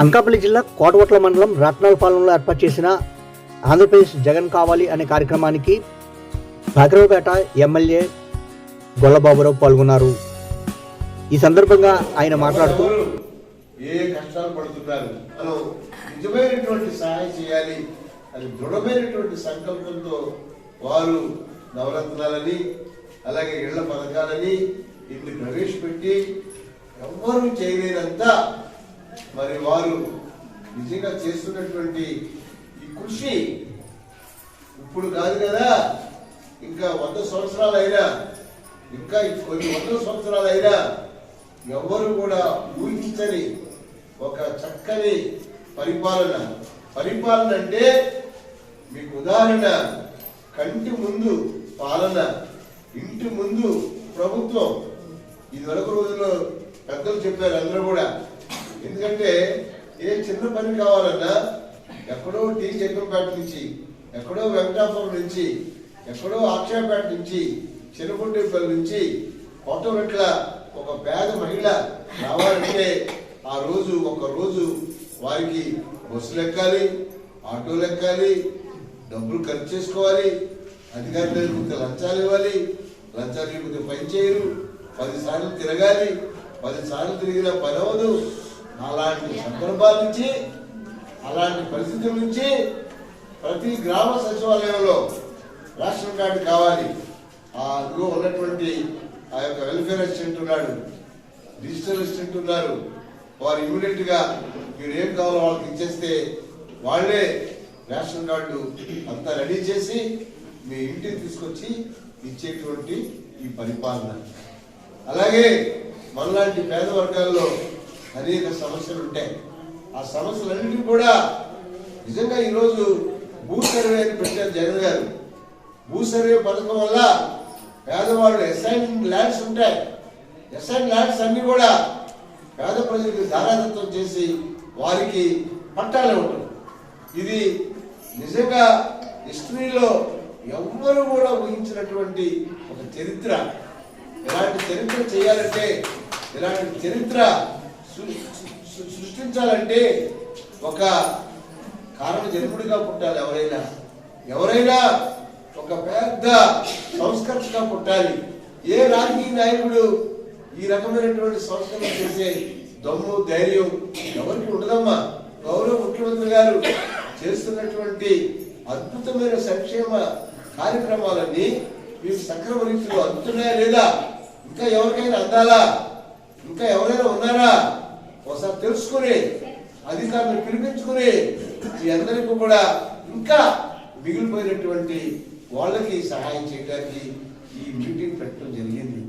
అనకాపల్లి జిల్లా కోటవట్ల మండలం రత్నాలపాలెంలో ఏర్పాటు చేసిన ఆంధ్రప్రదేశ్ జగన్ కావాలి అనే కార్యక్రమానికి భాగరవపేట ఎమ్మెల్యే గొల్లబాబురావు పాల్గొన్నారు. ఈ సందర్భంగా ఆయన మాట్లాడుతూ ఏ కష్టాలు పడుతున్నారు? మనం నిజమైనటువంటి సహాయం చేయాలి. అది దృఢమైనటువంటి సంకల్పంతో వారు నవరత్నాలని అలాగే ఇళ్ళ పథకాలని ఇన్ని ప్రవేశపెట్టి ఎవ్వరూ చేయలేదంతా మరి వారు నిజంగా చేస్తున్నటువంటి ఈ కృషి ఇప్పుడు కాదు కదా. ఇంకా వంద సంవత్సరాలు అయినా ఇంకా కొన్ని వందల సంవత్సరాలు అయినా ఎవరు కూడా ఊహించని ఒక చక్కని పరిపాలన. పరిపాలన అంటే మీకు ఉదాహరణ కంటి ముందు పాలన ఇంటి ముందు ప్రభుత్వం. ఇది వరకు రోజుల్లో పెద్దలు చెప్పారు అందరూ కూడా ఎందుకంటే ఏ చిన్న పని కావాలన్నా ఎక్కడో టీ చక్రంపేట నుంచి ఎక్కడో వెంకటాపురం నుంచి ఎక్కడో అక్షయపేట నుంచి చిన్నగుండేపల్లి నుంచి కొట్టరెట్ల ఒక పేద మహిళ రావాలంటే ఆ రోజు ఒక రోజు వారికి బస్సులు ఎక్కాలి ఆటోలు ఎక్కాలి డబ్బులు ఖర్చు చేసుకోవాలి అధికారులు కొంత లంచాలు ఇవ్వాలి లంచాలు కొంత పని చేయరు. పది సార్లు తిరగాలి పది సార్లు తిరిగిన పని అవ్వదు. అలాంటి సందర్భాల నుంచి అలాంటి పరిస్థితుల నుంచి ప్రతి గ్రామ సచివాలయంలో రేషన్ కార్డు కావాలి. ఆ అందులో ఉన్నటువంటి ఆ యొక్క వెల్ఫేర్ అసిస్టెంట్ ఉన్నాడు డిజిటల్ అసిస్టెంట్ ఉన్నారు. వారు ఇమీడియట్గా మీరు ఏం కావాలో వాళ్ళకి ఇచ్చేస్తే వాళ్ళే రేషన్ కార్డు అంతా రెడీ చేసి మీ ఇంటికి తీసుకొచ్చి ఇచ్చేటువంటి ఈ పరిపాలన. అలాగే మనలాంటి పేద వర్గాల్లో అనేక సమస్యలు ఉంటాయి. ఆ సమస్యలన్నింటినీ కూడా నిజంగా ఈరోజు భూ సర్వే అని పెట్టారు జగన్ గారు. భూ సర్వే పథకం వల్ల పేదవాళ్ళు ఎస్ఐన్ ల్యాండ్స్ ఉంటాయి. ఎస్ఐన్ ల్యాండ్స్ అన్ని కూడా పేద ప్రజలకు ధారాదత్తం చేసి వారికి పట్టాలే ఉంటుంది ఇది నిజంగా హిస్టరీలో ఎవ్వరు కూడా ఊహించినటువంటి ఒక చరిత్ర. ఇలాంటి చరిత్ర చేయాలంటే ఇలాంటి చరిత్ర సృష్టించాలంటే ఒక కారణ జన్ముడిగా పుట్టాలి ఎవరైనా. ఎవరైనా ఒక పెద్ద సంస్కర్తగా పుట్టాలి. ఏ రాజకీయ నాయకుడు ఈ రకమైనటువంటి సంస్కరణ చేసే దమ్ము ధైర్యం ఎవరికి ఉండదమ్మా. గౌరవ ముఖ్యమంత్రి గారు చేస్తున్నటువంటి అద్భుతమైన సంక్షేమ కార్యక్రమాలన్నీ మీకు సక్రమ రీతిలో అందుతున్నాయా లేదా? ఇంకా ఎవరికైనా అందాలా? ఇంకా ఎవరైనా ఉన్నారా? ఒకసారి తెలుసుకుని అధికారులు పిలిపించుకుని ఈ అందరికీ కూడా ఇంకా మిగిలిపోయినటువంటి వాళ్ళకి సహాయం చేయడానికి ఈ మీటింగ్ పెట్టడం జరిగింది.